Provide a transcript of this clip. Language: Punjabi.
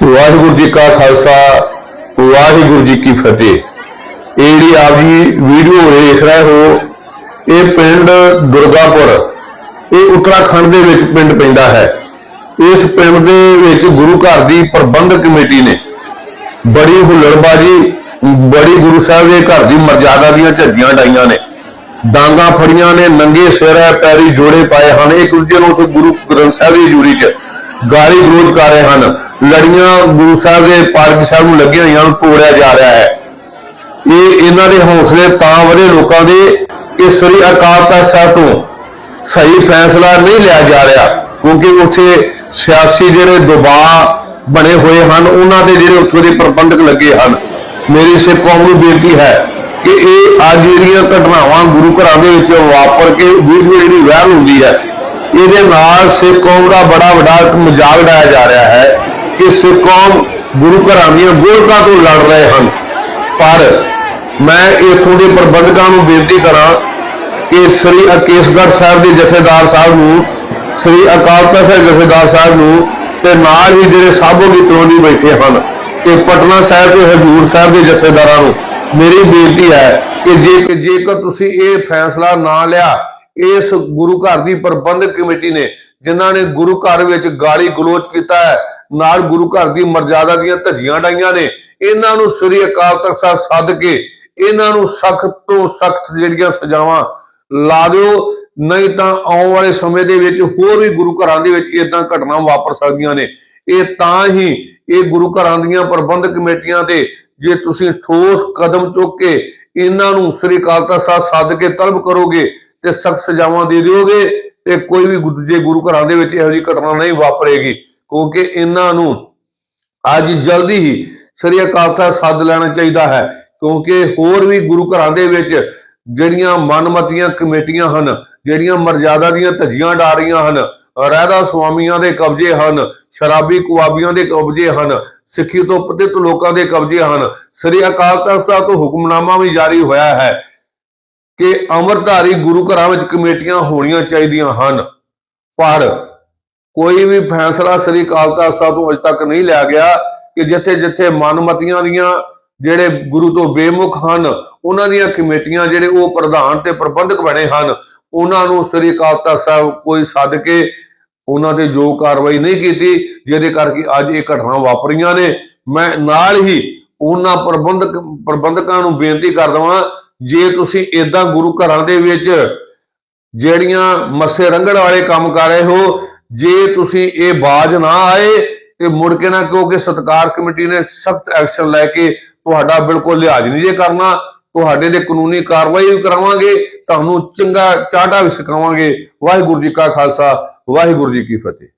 ਵਾਹਿਗੁਰੂ ਜੀ ਕਾ ਖਾਲਸਾ, ਵਾਹਿਗੁਰੂ ਜੀ ਕੀ ਫਤਿਹ। ਇਹ ਜਿਹੜੀ ਆਪ ਜੀ ਵੀਡੀਓ ਦੇਖ ਰਹੇ ਹੋ, ਇਹ ਪਿੰਡ ਦੁਰਗਾਪੁਰ, ਇਹ ਉੱਤਰਾਖੰਡ ਦੇ ਵਿੱਚ ਪਿੰਡ ਪੈਂਦਾ ਹੈ। ਇਸ ਪਿੰਡ ਦੇ ਵਿੱਚ ਗੁਰੂ ਘਰ ਦੀ ਪ੍ਰਬੰਧਕ ਕਮੇਟੀ ਨੇ ਬੜੀ ਹੁੱਲੜਬਾਜੀ, ਬੜੀ ਗੁਰੂ ਸਾਹਿਬ ਦੇ ਘਰ ਦੀ ਮਰਜ਼ਾਦਾ ਦੀਆਂ ਝੱਜੀਆਂ ਡਾਈਆਂ ਨੇ। ਡਾਂਗਾ ਫੜੀਆਂ ਨੇ, ਨੰਗੇ ਸਿਰ ਹੈ ਪੈਰੀ ਜੋੜੇ ਪਾਏ ਹਨ। ਇੱਕ ਦੂਜੇ ਨੂੰ ਉੱਥੇ ਗੁਰੂ ਗ੍ਰੰਥ ਸਾਹਿਬ ਦੀ ਹਜ਼ੂਰੀ 'ਚ ਗਾਲੀ ਗਲੋਚ ਕਰ ਰਹੇ ਹਨ। ਲੜੀਆਂ ਗੁਰੂ ਸਾਹਿਬ ਦੇ ਪਾਲਕੀ ਸਾਹਿਬ ਨੂੰ ਲੱਗੀਆਂ ਹੋਈਆਂ ਨੂੰ ਤੋੜਿਆ ਜਾ ਰਿਹਾ ਹੈ। ਇਹ ਇਹਨਾਂ ਦੇ ਹੌਸਲੇ ਤਾਂ ਵਧੇ ਲੋਕਾਂ ਦੇ ਕਿ ਸ੍ਰੀ ਅਕਾਲ ਤਖਤ ਸਾਹਿਬ ਤੋਂ ਸਹੀ ਫੈਸਲਾ ਨਹੀਂ ਲਿਆ ਜਾ ਰਿਹਾ, ਕਿਉਂਕਿ ਉੱਥੇ ਸਿਆਸੀ ਜਿਹੜੇ ਦਬਾਅ ਬਣੇ ਹੋਏ ਹਨ, ਉਹਨਾਂ ਦੇ ਜਿਹੜੇ ਉੱਥੇ ਦੇ ਪ੍ਰਬੰਧਕ ਲੱਗੇ ਹਨ। ਮੇਰੀ ਸਿੱਖ ਕੌਮ ਨੂੰ ਬੇਨਤੀ ਹੈ ਕਿ ਇਹ ਅੱਜ ਜਿਹੜੀਆਂ ਘਟਨਾਵਾਂ ਗੁਰੂ ਘਰਾਂ ਦੇ ਵਿੱਚ ਵਾਪਰ ਕੇ ਵੀਡੀਓ ਜਿਹੜੀ ਵਾਇਰਲ ਹੁੰਦੀ ਹੈ ਇਹਦੇ ਨਾਲ ਸਿੱਖ ਕੌਮ ਦਾ ਬੜਾ ਵੱਡਾ ਇੱਕ ਮਜ਼ਾਕ ਉਡਾਇਆ ਜਾ ਰਿਹਾ ਹੈ ਕਿ ਸਿੱਖ ਕੌਮ ਗੁਰੂ ਘਰਾਂ ਦੀਆਂ ਗੋਲਕਾਂ ਤੋਂ ਲੜ ਰਹੇ ਹਨ। ਪਰ ਮੈਂ ਇਥੋਂ ਦੇ ਪ੍ਰਬੰਧਕਾਂ ਨੂੰ ਬੇਨਤੀ ਕਰਾਂ ਕਿ ਸ੍ਰੀ ਅਕੇਸ਼ਗੜ੍ਹ ਸਾਹਿਬ ਦੇ ਜਥੇਦਾਰ ਸਾਹਿਬ ਨੂੰ, ਸ੍ਰੀ ਅਕਾਲ ਤਖਤ ਸਾਹਿਬ ਜਥੇਦਾਰ ਸਾਹਿਬ ਨੂੰ ਤੇ ਨਾਲ ਹੀ ਜਿਹੜੇ ਸਾਬੋ ਦੀ ਤਲੋੜੀ ਬੈਠੇ ਹਨ ਤੇ ਪਟਨਾ ਸਾਹਿਬ ਤੇ ਹਜੂਰ ਸਾਹਿਬ ਦੇ ਜਥੇਦਾਰਾਂ ਨੂੰ ਮੇਰੀ ਬੇਨਤੀ ਹੈ ਕਿ ਜੇ ਜੇਕਰ ਤੁਸੀਂ ਇਹ ਫੈਸਲਾ ਨਾ ਲਿਆ ਇਸ ਗੁਰੂ ਘਰ ਦੀ ਪ੍ਰਬੰਧਕ ਕਮੇਟੀ ਨੇ, ਜਿਨ੍ਹਾਂ ਨੇ ਗੁਰੂ ਘਰ ਵਿੱਚ ਗਾਲੀ ਗਲੋਚ ਕੀਤਾ ਹੈ, ਨਾਲ ਗੁਰੂ ਘਰ ਦੀ ਮਰਜ਼ਾਦਾ ਦੀਆਂ ਧੱਜੀਆਂ ਡਾਈਆਂ ਨੇ, ਇਹਨਾਂ ਨੂੰ ਸ੍ਰੀ ਅਕਾਲ ਤਖਤ ਸਾਹਿਬ ਸੱਦ ਕੇ ਇਹਨਾਂ ਨੂੰ ਸਖਤ ਤੋਂ ਸਖਤ ਜਿਹੜੀਆਂ ਸਜ਼ਾਵਾਂ ਲਾ ਦਿਓ, ਨਹੀਂ ਤਾਂ ਆਉਣ ਵਾਲੇ ਸਮੇਂ ਦੇ ਵਿੱਚ ਹੋਰ ਵੀ ਗੁਰੂ ਘਰਾਂ ਦੇ ਵਿੱਚ ਇਦਾਂ ਘਟਨਾ ਵਾਪਰ ਸਕਦੀਆਂ ਨੇ। ਇਹ ਤਾਂ ਹੀ ਇਹ ਗੁਰੂ ਘਰਾਂ ਦੀਆਂ ਪ੍ਰਬੰਧਕ ਕਮੇਟੀਆਂ ਦੇ, ਜੇ ਤੁਸੀਂ ਠੋਸ ਕਦਮ ਚੁੱਕ ਕੇ ਇਹਨਾਂ ਨੂੰ ਸ੍ਰੀ ਅਕਾਲ ਤਖਤ ਸਾਹਿਬ ਸੱਦ ਕੇ ਤਲਬ ਕਰੋਗੇ ਤੇ ਸਖਤ ਸਜ਼ਾਵਾਂ ਦੇ ਦਿਓਗੇ ਤੇ ਕੋਈ ਵੀ ਦੂਜੇ ਗੁਰੂ ਘਰਾਂ ਦੇ ਵਿੱਚ ਇਹੋ ਜਿਹੀ ਘਟਨਾ ਨਹੀਂ ਵਾਪਰੇਗੀ, ਕਿਉਂਕਿ ਇਹਨਾਂ ਨੂੰ ਅੱਜ ਜਲਦੀ ਹੀ ਸ੍ਰੀ ਅਕਾਲ ਤਖਤ ਸੱਦ ਲੈਣਾ ਚਾਹੀਦਾ ਹੈ, ਕਿਉਂਕਿ ਹੋਰ ਵੀ ਗੁਰੂ ਘਰਾਂ ਦੇ ਵਿੱਚ ਜਿਹੜੀਆਂ ਮਨਮਤੀਆਂ ਕਮੇਟੀਆਂ ਹਨ, ਜਿਹੜੀਆਂ ਮਰਜ਼ਾਦਾ ਦੀਆਂ ਧੱਜੀਆਂ ਡਾ ਰਹੀਆਂ ਹਨ ਰਹਿਦਾ ਸੁਆਮੀਆਂ ਦੇ ਕਬਜ਼ੇ ਹਨ, ਸ਼ਰਾਬੀ ਕੁਆਬੀਆਂ ਦੇ ਕਬਜ਼ੇ ਹਨ, ਸਿੱਖੀ ਤੋਂ ਪਤਿਤ ਲੋਕਾਂ ਦੇ ਕਬਜ਼ੇ ਹਨ, ਸ੍ਰੀ ਅਕਾਲ ਤਖਤ ਸਾਹਿਬ ਤੋਂ ਹੁਕਮਨਾਮਾ ਵੀ ਜਾਰੀ ਹੋਇਆ ਹੈ ਕਿ ਅੰਮ੍ਰਿਤਧਾਰੀ ਗੁਰੂ ਘਰਾਂ ਵਿੱਚ ਕਮੇਟੀਆਂ ਹੋਣੀਆਂ ਚਾਹੀਦੀਆਂ ਹਨ। ਪਰ ਕੋਈ ਵੀ ਫੈਸਲਾ ਸ੍ਰੀ ਅਕਾਲ ਤਖਤ ਸਾਹਿਬ ਤੋਂ ਅਜੇ ਤੱਕ ਨਹੀਂ ਲਿਆ ਗਿਆ ਕਿ ਜਿੱਥੇ ਜਿੱਥੇ ਮਨਮਤੀਆਂ ਦੀਆਂ ਜਿਹੜੇ ਗੁਰੂ ਤੋਂ ਬੇਮੁਖ ਹਨ, ਉਹਨਾਂ ਦੀਆਂ ਕਮੇਟੀਆਂ ਜਿਹੜੇ ਉਹ ਪ੍ਰਧਾਨ ਤੇ ਪ੍ਰਬੰਧਕ ਬਣੇ ਹਨ, ਉਹਨਾਂ ਨੂੰ ਸ੍ਰੀ ਅਕਾਲ ਤਖਤ ਸਾਹਿਬ ਕੋਈ ਸੱਦ ਕੇ ਉਹਨਾਂ ਤੇ ਜੋ ਕਾਰਵਾਈ ਨਹੀਂ ਕੀਤੀ, ਜਿਹਦੇ ਕਰਕੇ ਅੱਜ ਇਹ ਘਟਨਾ ਵਾਪਰੀਆਂ ਨੇ। ਮੈਂ ਨਾਲ ਹੀ ਉਹਨਾਂ ਪ੍ਰਬੰਧਕ ਪ੍ਰਬੰਧਕਾਂ ਨੂੰ ਬੇਨਤੀ ਕਰ ਦਵਾਂ ਜੇ ਤੁਸੀਂ ਇਦਾਂ ਗੁਰੂ ਘਰਾਂ ਦੇ ਵਿੱਚ ਜਿਹੜੀਆਂ ਮੱਸੇ ਰੰਗਣ ਵਾਲੇ ਕੰਮ ਕਰ ਰਹੇ ਹੋ, ਜੇ ਤੁਸੀਂ ਇਹ ਬਾਜ ਨਾ ਆਏ ਤੇ ਮੁੜ ਕੇ ਨਾ ਕਿਉਂਕਿ ਸਤਕਾਰ ਕਮੇਟੀ ਨੇ ਸਖਤ ਐਕਸ਼ਨ ਲੈ ਕੇ ਤੁਹਾਡਾ ਬਿਲਕੁਲ ਲਿਹਾਜ਼ ਨਹੀਂ ਜੇ ਕਰਨਾ, ਤੁਹਾਡੇ ਦੇ ਕਾਨੂੰਨੀ ਕਾਰਵਾਈ ਵੀ ਕਰਾਵਾਂਗੇ, ਤੁਹਾਨੂੰ ਚੰਗਾ ਚਾਟਾ ਵੀ ਸਿਖਾਵਾਂਗੇ। ਵਾਹਿਗੁਰੂ ਜੀ ਕਾ ਖਾਲਸਾ, ਵਾਹਿਗੁਰੂ ਜੀ ਕੀ ਫਤਿਹ।